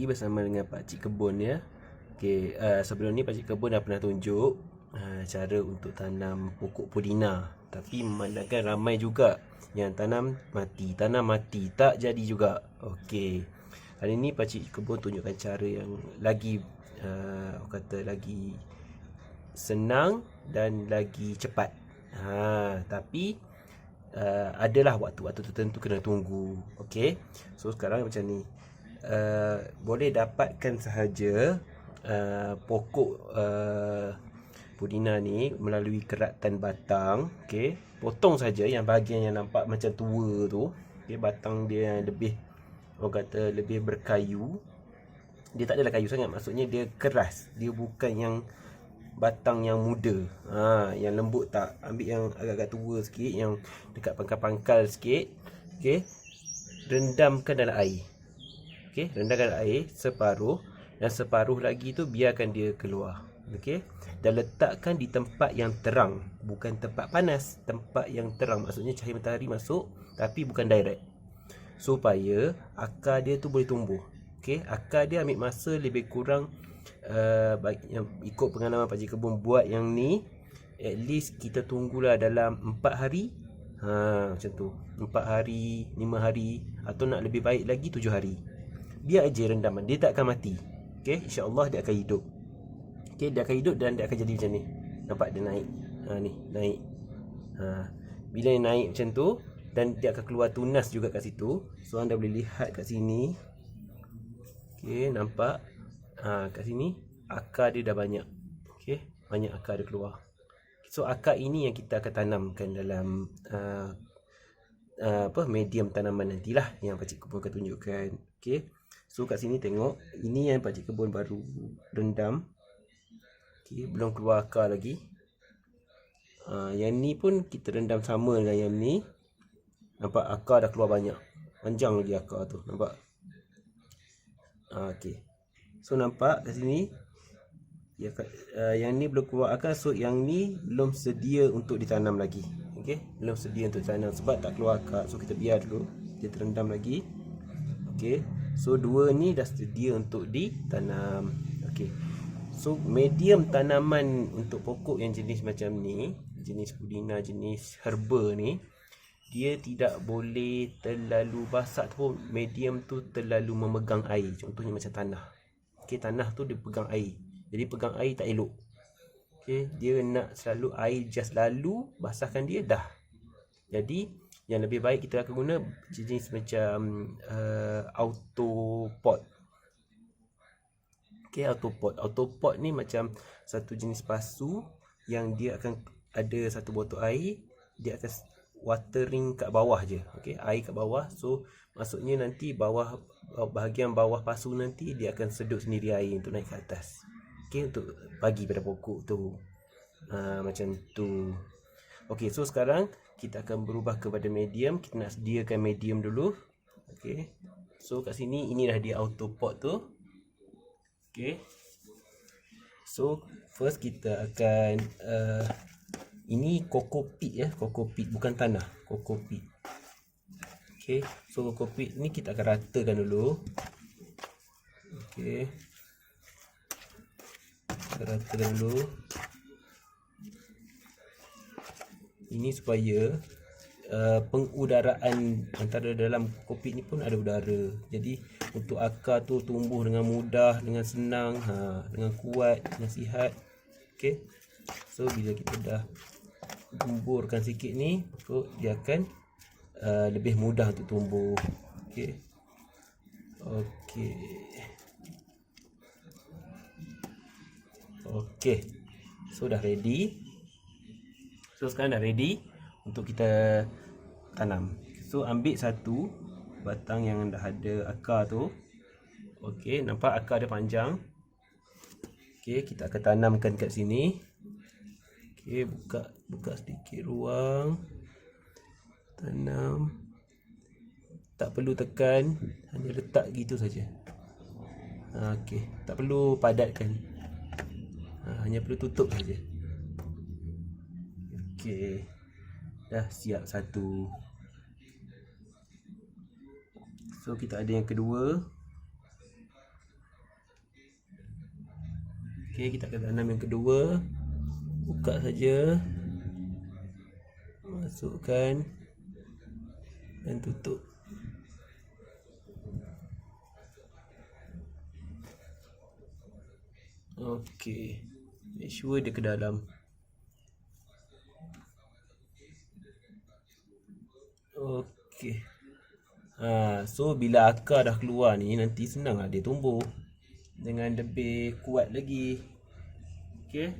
lagi bersama dengan Pak Cik Kebun ya. Okey, uh, sebelum ni Pak Cik Kebun dah pernah tunjuk uh, cara untuk tanam pokok pudina. Tapi memandangkan ramai juga yang tanam mati. Tanam mati tak jadi juga. Okey. Hari ni Pak Cik Kebun tunjukkan cara yang lagi uh, kata lagi senang dan lagi cepat. Ha, tapi uh, adalah waktu-waktu tertentu kena tunggu. Okey. So sekarang macam ni. Uh, boleh dapatkan sahaja uh, pokok uh, pudina ni melalui keratan batang. Okey. Potong saja yang bahagian yang nampak macam tua tu. Okey, batang dia yang lebih orang kata lebih berkayu. Dia tak adalah kayu sangat, maksudnya dia keras. Dia bukan yang batang yang muda ha, Yang lembut tak Ambil yang agak-agak tua sikit Yang dekat pangkal-pangkal sikit okay. Rendamkan dalam air okay. Rendamkan dalam air Separuh Dan separuh lagi tu Biarkan dia keluar okay. Dan letakkan di tempat yang terang Bukan tempat panas Tempat yang terang Maksudnya cahaya matahari masuk Tapi bukan direct Supaya Akar dia tu boleh tumbuh okay. Akar dia ambil masa lebih kurang uh, ikut pengalaman Pak Cik Kebun buat yang ni at least kita tunggulah dalam 4 hari ha macam tu 4 hari 5 hari atau nak lebih baik lagi 7 hari biar aja rendaman. Dia tak akan mati. Okey? Insyaallah dia akan hidup. Okey dia akan hidup dan dia akan jadi macam ni. Nampak dia naik. Ha ni naik. Ha bila dia naik macam tu dan dia akan keluar tunas juga kat situ. So anda boleh lihat kat sini. Okey nampak? Ha, kat sini akar dia dah banyak. Okey banyak akar dia keluar. So akar ini yang kita akan tanamkan dalam uh, uh, apa medium tanaman nantilah yang pak cik kebun akan tunjukkan. Okey. So kat sini tengok ini yang pak cik kebun baru rendam. Okey belum keluar akar lagi. Uh, yang ni pun kita rendam sama dengan yang ni. Nampak akar dah keluar banyak. Panjang lagi akar tu nampak? Uh, okey. So nampak kat sini ya, uh, Yang ni belum keluar akar So yang ni belum sedia untuk ditanam lagi. Okay? Belum sedia untuk ditanam Sebab tak keluar akar So kita biar dulu. Dia terendam lagi. Okay? So dua ni dah sedia untuk ditanam. Okay? So medium tanaman untuk pokok yang jenis macam ni Jenis pudina, jenis herba ni dia tidak boleh terlalu basah tu medium tu terlalu memegang air. Contohnya macam tanah. Okay, tanah tu dia pegang air jadi pegang air tak elok okay, dia nak selalu air just lalu basahkan dia dah jadi yang lebih baik kita akan guna jenis macam uh, auto pot Okay, auto pot. Auto pot ni macam satu jenis pasu yang dia akan ada satu botol air, dia akan watering kat bawah je. Okay, air kat bawah. So, maksudnya nanti bawah bahagian bawah pasu nanti dia akan sedut sendiri air untuk naik ke atas okey untuk bagi pada pokok tu. Ha, macam tu. Okey so sekarang kita akan berubah kepada medium. Kita nak sediakan medium dulu. Okey. So kat sini inilah dia auto pot tu. Okey. So first kita akan uh, ini kokopit ya. Kokopit bukan tanah. Kokopit Okey, so kopi ni kita akan ratakan dulu. Okey. Kita ratakan dulu. Ini supaya uh, pengudaraan antara dalam kopi ni pun ada udara. Jadi untuk akar tu tumbuh dengan mudah, dengan senang, ha, dengan kuat, dengan sihat. Okey. So bila kita dah gumburkan sikit ni, so dia akan uh, lebih mudah untuk tumbuh. Okey. Okey. Okey. So dah ready. So sekarang dah ready untuk kita tanam. So ambil satu batang yang dah ada akar tu. Okey, nampak akar dia panjang. Okey, kita akan tanamkan kat sini. Okey, buka buka sedikit ruang tanam tak perlu tekan hanya letak gitu saja ha, okey tak perlu padatkan hanya perlu tutup saja okey dah siap satu so kita ada yang kedua Okey, kita akan tanam yang kedua. Buka saja. Masukkan dan tutup. Okey. Make sure dia ke dalam. Okey. Ha, so bila akar dah keluar ni nanti senang lah dia tumbuh dengan lebih kuat lagi. Okey.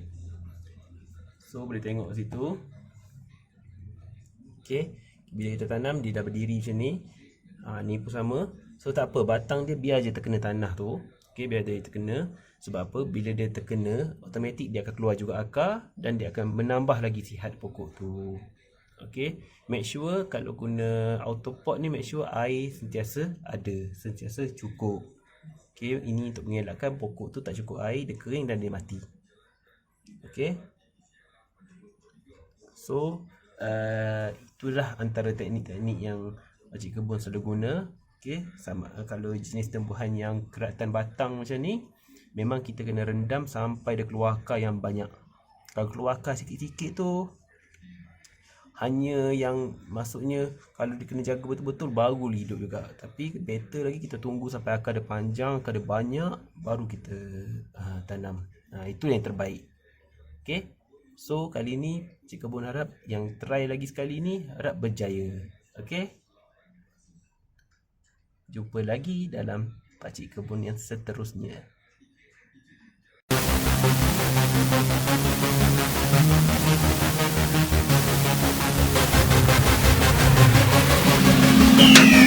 So boleh tengok situ. Okey. Bila kita tanam dia dah berdiri macam ni. Ha, ni pun sama. So tak apa batang dia biar je terkena tanah tu. Okey biar dia terkena. Sebab apa? Bila dia terkena, automatik dia akan keluar juga akar dan dia akan menambah lagi sihat pokok tu. Okey, make sure kalau guna auto pot ni make sure air sentiasa ada, sentiasa cukup. Okey, ini untuk mengelakkan pokok tu tak cukup air, dia kering dan dia mati. Okey. So, uh, itulah antara teknik-teknik yang Pakcik Kebun selalu guna. Okey, sama kalau jenis tumbuhan yang keratan batang macam ni, memang kita kena rendam sampai dia keluar akar yang banyak. Kalau keluar akar sikit-sikit tu, hanya yang maksudnya kalau dia kena jaga betul-betul baru hidup juga. Tapi better lagi kita tunggu sampai akar dia panjang akar dia banyak baru kita uh, tanam. Uh, itu yang terbaik. Ok so kali ni Cik Kebun harap yang try lagi sekali ni harap berjaya. Ok jumpa lagi dalam Pakcik Kebun yang seterusnya Thank you.